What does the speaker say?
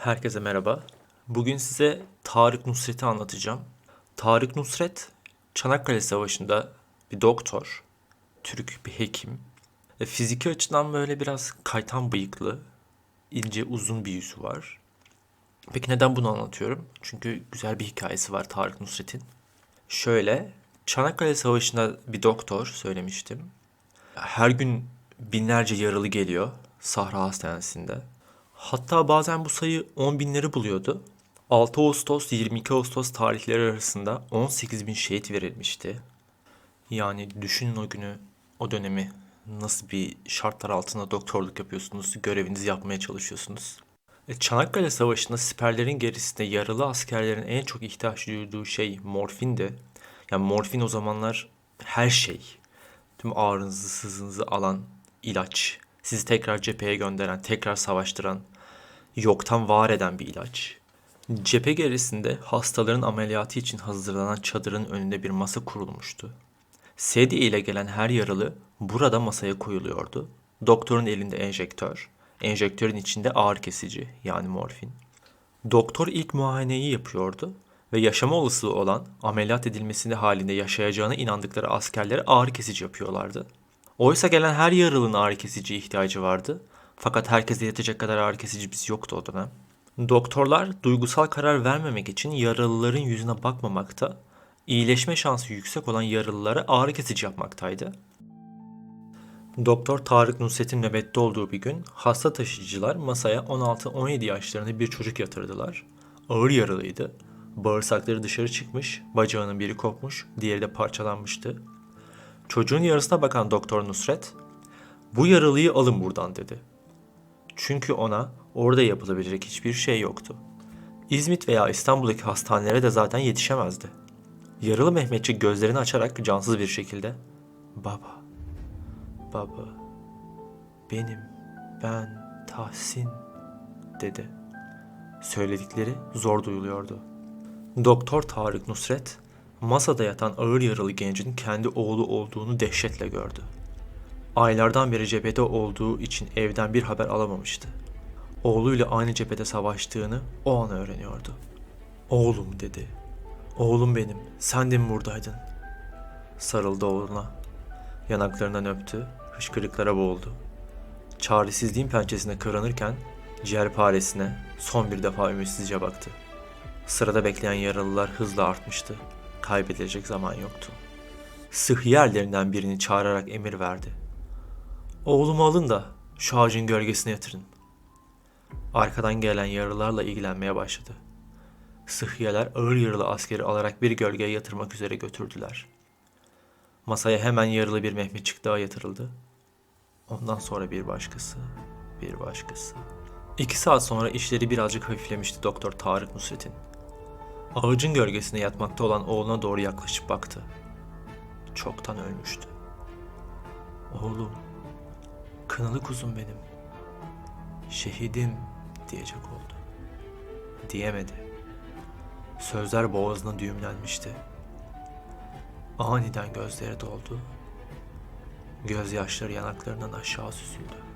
Herkese merhaba. Bugün size Tarık Nusret'i anlatacağım. Tarık Nusret, Çanakkale Savaşı'nda bir doktor, Türk bir hekim. E, fiziki açıdan böyle biraz kaytan bıyıklı, ince uzun bir yüzü var. Peki neden bunu anlatıyorum? Çünkü güzel bir hikayesi var Tarık Nusret'in. Şöyle, Çanakkale Savaşı'nda bir doktor söylemiştim. Her gün binlerce yaralı geliyor Sahra Hastanesi'nde. Hatta bazen bu sayı 10 binleri buluyordu. 6 Ağustos 22 Ağustos tarihleri arasında 18 bin şehit verilmişti. Yani düşünün o günü, o dönemi nasıl bir şartlar altında doktorluk yapıyorsunuz, görevinizi yapmaya çalışıyorsunuz. E, Çanakkale Savaşı'nda siperlerin gerisinde yaralı askerlerin en çok ihtiyaç duyduğu şey morfindi. Yani morfin o zamanlar her şey. Tüm ağrınızı, sızınızı alan ilaç. Sizi tekrar cepheye gönderen, tekrar savaştıran, yoktan var eden bir ilaç. Cephe gerisinde hastaların ameliyatı için hazırlanan çadırın önünde bir masa kurulmuştu. Sedye ile gelen her yaralı burada masaya koyuluyordu. Doktorun elinde enjektör, enjektörün içinde ağrı kesici yani morfin. Doktor ilk muayeneyi yapıyordu ve yaşama olasılığı olan ameliyat edilmesinde halinde yaşayacağına inandıkları askerlere ağrı kesici yapıyorlardı. Oysa gelen her yaralının ağrı kesici ihtiyacı vardı. Fakat herkese yetecek kadar ağrı kesicimiz yoktu o dönem. Doktorlar duygusal karar vermemek için yaralıların yüzüne bakmamakta, iyileşme şansı yüksek olan yaralılara ağrı kesici yapmaktaydı. Doktor Tarık Nusret'in nöbette olduğu bir gün hasta taşıyıcılar masaya 16-17 yaşlarında bir çocuk yatırdılar. Ağır yaralıydı. Bağırsakları dışarı çıkmış, bacağının biri kopmuş, diğeri de parçalanmıştı. Çocuğun yarısına bakan Doktor Nusret, "Bu yaralıyı alın buradan." dedi. Çünkü ona orada yapılabilecek hiçbir şey yoktu. İzmit veya İstanbul'daki hastanelere de zaten yetişemezdi. Yaralı Mehmetçik gözlerini açarak cansız bir şekilde "Baba, baba, benim, ben, Tahsin." dedi. Söyledikleri zor duyuluyordu. Doktor Tarık Nusret, masada yatan ağır yaralı gencin kendi oğlu olduğunu dehşetle gördü. Aylardan beri cephede olduğu için evden bir haber alamamıştı. Oğluyla aynı cephede savaştığını o an öğreniyordu. Oğlum dedi. Oğlum benim, sen de mi buradaydın? Sarıldı oğluna. Yanaklarından öptü, hışkırıklara boğuldu. Çaresizliğin pençesine kıranırken ciğerparesine son bir defa ümitsizce baktı. Sırada bekleyen yaralılar hızla artmıştı. Kaybedilecek zaman yoktu. Sıhhiyerlerinden birini çağırarak emir verdi. Oğlumu alın da şu ağacın gölgesine yatırın. Arkadan gelen yaralılarla ilgilenmeye başladı. Sıhhiyeler ağır yaralı askeri alarak bir gölgeye yatırmak üzere götürdüler. Masaya hemen yaralı bir Mehmetçik daha yatırıldı. Ondan sonra bir başkası, bir başkası. İki saat sonra işleri birazcık hafiflemişti Doktor Tarık Nusret'in. Ağacın gölgesine yatmakta olan oğluna doğru yaklaşıp baktı. Çoktan ölmüştü. Oğlum, kınalı kuzum benim. Şehidim diyecek oldu. Diyemedi. Sözler boğazına düğümlenmişti. Aniden gözleri doldu. Gözyaşları yanaklarından aşağı süzüldü.